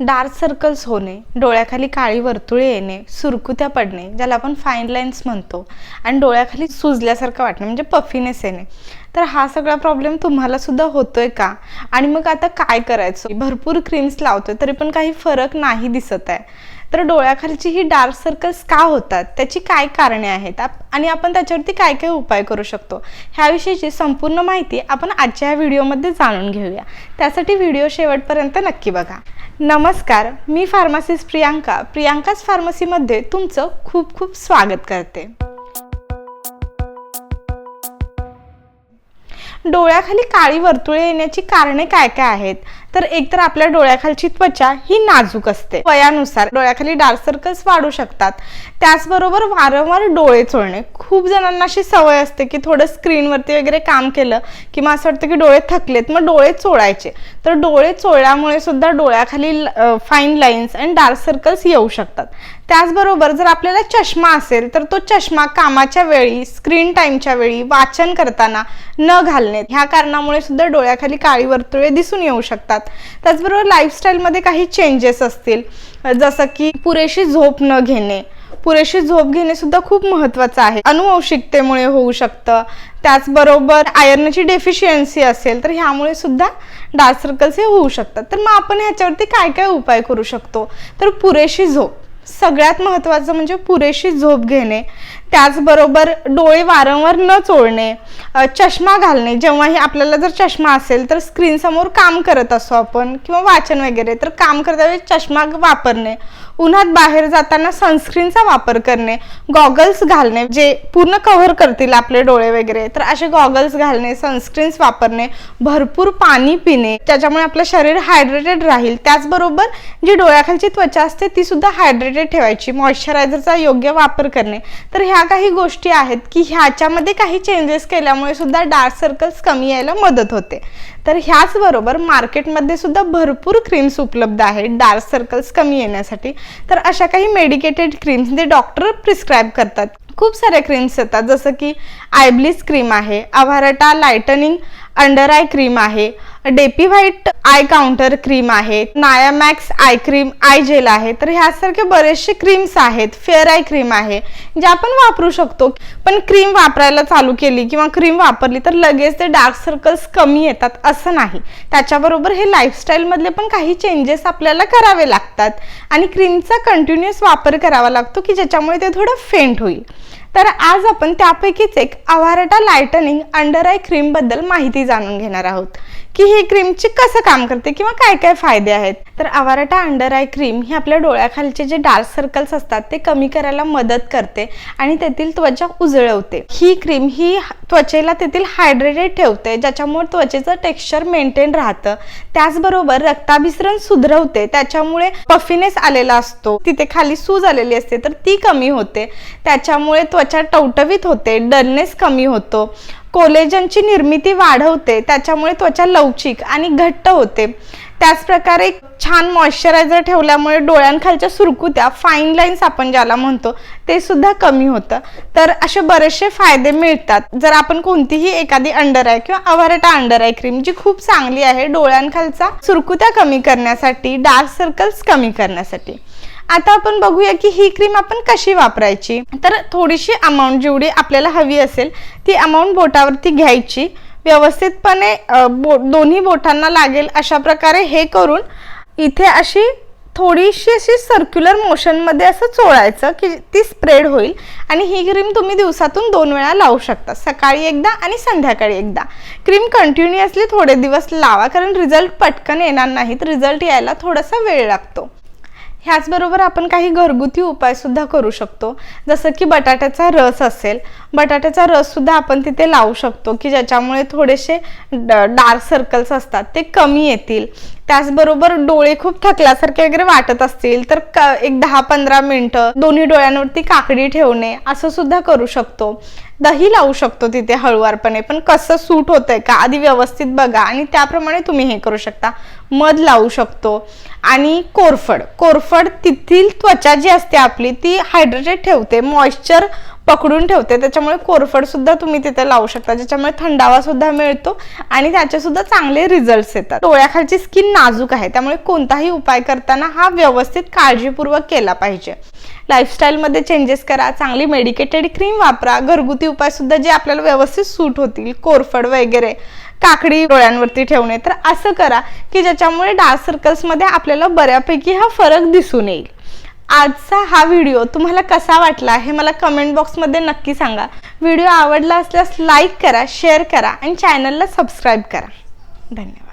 Dark circles होणे डोळ्याखाली काळी वर्तुळे येणे सुरकुत्या पडणे ज्याला आपण फाईन लाईन्स म्हणतो. आणि डोळ्याखाली सुजल्यासारखं वाटणे म्हणजे पफिनेस येणे. तर हा सगळा प्रॉब्लेम तुम्हाला सुद्धा होतोय का? आणि मग आता काय करायचं? भरपूर क्रीम्स लावतोय तरी पण काही फरक नाही दिसत आहे. तर डोळ्याखालची ही डार्क सर्कल्स का होतात? त्याची काय कारणे आहेत? आणि आपण त्याच्यावरती काय काय उपाय करू शकतो? ह्याविषयीची संपूर्ण माहिती आपण आजच्या ह्या व्हिडिओमध्ये जाणून घेऊया. त्यासाठी व्हिडिओ शेवटपर्यंत नक्की बघा. नमस्कार मी फार्मासिस्ट प्रियांका. प्रियांकाच फार्मसीमध्ये तुमचं खूप खूप स्वागत करते. डोळ्याखाली काळी वर्तुळे येण्याची कारणे काय काय आहेत? तर एकतर आपल्या डोळ्याखालची त्वचा ही नाजूक असते. वयानुसार डोळ्याखाली डार्क सर्कल्स वाढू शकतात. त्याचबरोबर वारंवार डोळे चोळणे. खूप जणांना अशी सवय असते की थोडं स्क्रीनवरती वगैरे काम केलं की मग असं वाटतं की डोळे थकलेत मग डोळे चोळायचे. तर डोळे चोळल्यामुळे सुद्धा डोळ्याखाली फाईन लाईन्स आणि डार्क सर्कल्स येऊ शकतात. त्याचबरोबर जर आपल्याला चष्मा असेल तर तो चष्मा कामाच्या वेळी स्क्रीन टाईमच्या वेळी वाचन करताना न घालणे. ह्या कारणामुळे सुद्धा डोळ्याखाली काळी वर्तुळे दिसून येऊ शकतात. त्याचबरोबर लाईफस्टाईलमध्ये काही चेंजेस असतील. जसं की पुरेशी झोप न घेणे. पुरेशी झोप घेणे सुद्धा खूप महत्वाचं आहे. अनुवंशिकतेमुळे होऊ शकतं. त्याचबरोबर आयर्नची डेफिशियन्सी असेल तर ह्यामुळे सुद्धा डार्क सर्कल्स हे होऊ शकतात. तर मग आपण ह्याच्यावरती काय काय उपाय करू शकतो? तर पुरेशी झोप. सगळ्यात महत्त्वाचं म्हणजे पुरेशी झोप घेणे. त्याचबरोबर डोळे वारंवार न चोळणे चष्मा घालणे. जेव्हाही आपल्याला जर चष्मा असेल तर स्क्रीनसमोर काम करत असो आपण किंवा वाचन वगैरे तर काम करता वेळी चष्मा वापरणे. उन्हात बाहेर जाताना सनस्क्रीनचा वापर करणे. गॉगल्स घालणे जे पूर्ण कव्हर करतील आपले डोळे वगैरे तर असे गॉगल्स घालणे सनस्क्रीन्स वापरणे भरपूर पाणी पिणे. त्याच्यामुळे आपलं शरीर हायड्रेटेड राहील. त्याचबरोबर जी डोळ्याखालची त्वचा असते ती सुद्धा हायड्रेटेड ठेवायची. मॉइश्चरायझरचा योग्य वापर करणे. तर ह्या ह्या काही गोष्टी आहेत की ह्याच्यामध्ये काही चेंजेस केल्यामुळे सुद्धा डार्क सर्कल्स कमी यायला मदत होते. तर ह्याचबरोबर मार्केटमध्ये सुद्धा भरपूर क्रीम्स उपलब्ध आहेत डार्क सर्कल्स कमी येण्यासाठी. तर अशा काही मेडिकेटेड क्रीम्स जे डॉक्टर प्रिस्क्राईब करतात. खूप साऱ्या क्रीम्स येतात. जसं की आयब्लिस क्रीम आहे अव्हारटा लायटनिंग अंडर आय क्रीम आहे डेपी व्हाईट आय काउंटर क्रीम आहे नायामॅक्स आय क्रीम आय जेल आहे. तर ह्यासारखे बरेचसे क्रीम्स आहेत फेअर आय क्रीम आहे जे आपण वापरू शकतो. पण क्रीम वापरायला चालू केली किंवा क्रीम वापरली तर लगेच ते डार्क सर्कल्स कमी येतात असं नाही. त्याच्याबरोबर हे लाईफस्टाईलमधले पण काही चेंजेस आपल्याला करावे लागतात. आणि क्रीमचा कंटिन्युअस वापर करावा लागतो की ज्याच्यामुळे ते थोडं फेंट होईल. तर आज आपण त्यापैकीच एक अवारटा लायटनिंग अंडर आय क्रीमबद्दल माहिती जाणून घेणार आहोत. की ही क्रीमची कसं काम करते किंवा काय काय फायदे आहेत? तर आवाराटा अंडर आय क्रीम ही आपल्या डोळ्याखालचे जे डार्क सर्कल्स असतात ते कमी करायला मदत करते आणि तेथील त्वचा उजळवते. ही क्रीम ही त्वचेला तेथील हायड्रेटेड ठेवते ज्याच्यामुळे त्वचेचं टेक्स्चर मेंटेन राहतं. त्याचबरोबर रक्ताभिसरण सुधरवते त्याच्यामुळे पफिनेस आलेला असतो. तिथे खाली सूज आलेली असते तर ती कमी होते. त्याच्यामुळे त्वचा टवटवीत होते डलनेस कमी होतो. कोलेजनची निर्मिती वाढवते त्याच्यामुळे त्वचा लवचिक आणि घट्ट होते. त्याचप्रकारे छान मॉइश्चरायझर ठेवल्यामुळे डोळ्यांखालच्या सुरकुत्या फाईन लाईन्स आपण ज्याला म्हणतो ते सुद्धा कमी होतं. तर असे बरेचसे फायदे मिळतात. जर आपण कोणतीही एखादी अंडर आय किंवा अवारटा अंडर आय क्रीम जी खूप चांगली आहे डोळ्यांखालचा सुरकुत्या कमी करण्यासाठी डार्क सर्कल्स कमी करण्यासाठी. आता आपण बघूया की ही क्रीम आपण कशी वापरायची. तर थोडीशी अमाऊंट जेवढी आपल्याला हवी असेल ती अमाऊंट बोटावरती घ्यायची. व्यवस्थितपणे बो दोन्ही बोटांना लागेल अशा प्रकारे हे करून इथे अशी थोडीशी अशी सर्क्युलर मोशनमध्ये असं चोळायचं की ती स्प्रेड होईल. आणि ही क्रीम तुम्ही दिवसातून दोन वेळा लावू शकता. सकाळी एकदा आणि संध्याकाळी एकदा. क्रीम कंटिन्युअसली थोडे दिवस लावा कारण रिझल्ट पटकन येणार नाहीत. रिझल्ट यायला थोडासा वेळ लागतो. ह्याचबरोबर आपण काही घरगुती उपायसुद्धा करू शकतो. जसं की बटाट्याचा रस असेल बटाट्याचा रससुद्धा आपण तिथे लावू शकतो की ज्याच्यामुळे थोडेसे डार्क सर्कल्स असतात ते कमी येतील. त्याचबरोबर डोळे खूप थकल्यासारखे वगैरे वाटत असतील तर एक दहा पंधरा मिनटं दोन्ही डोळ्यांवरती काकडी ठेवणे असं सुद्धा करू शकतो. दही लावू शकतो तिथे हळुवारपणे पण कसं सूट होतंय का आधी व्यवस्थित बघा आणि त्याप्रमाणे तुम्ही हे करू शकता. मध लावू शकतो. आणि कोरफड कोरफड तिथील त्वचा जी असते आपली ती हायड्रेटेड ठेवते. मॉइश्चर पकडून ठेवते. त्याच्यामुळे कोरफड सुद्धा तुम्ही तिथे लावू शकता. ज्याच्यामुळे थंडावा सुद्धा मिळतो आणि त्याचे सुद्धा चांगले रिझल्ट येतात. डोळ्याखालची स्किन नाजूक आहे. त्यामुळे कोणताही उपाय करताना हा व्यवस्थित काळजीपूर्वक केला पाहिजे. लाईफस्टाईलमध्ये चेंजेस करा. चांगली मेडिकेटेड क्रीम वापरा. घरगुती उपाय सुद्धा जे आपल्याला व्यवस्थित सूट होतील कोरफड वगैरे काकडी डोळ्यांवरती ठेवणे तर असं करा की ज्याच्यामुळे डार्क सर्कल्समध्ये आपल्याला बऱ्यापैकी हा फरक दिसून येईल. आजचा हा व्हिडिओ तुम्हाला कसा वाटला हे मला कमेंट बॉक्समध्ये नक्की सांगा. व्हिडिओ आवडला असल्यास लाईक करा शेअर करा आणि चॅनलला सबस्क्राईब करा. धन्यवाद.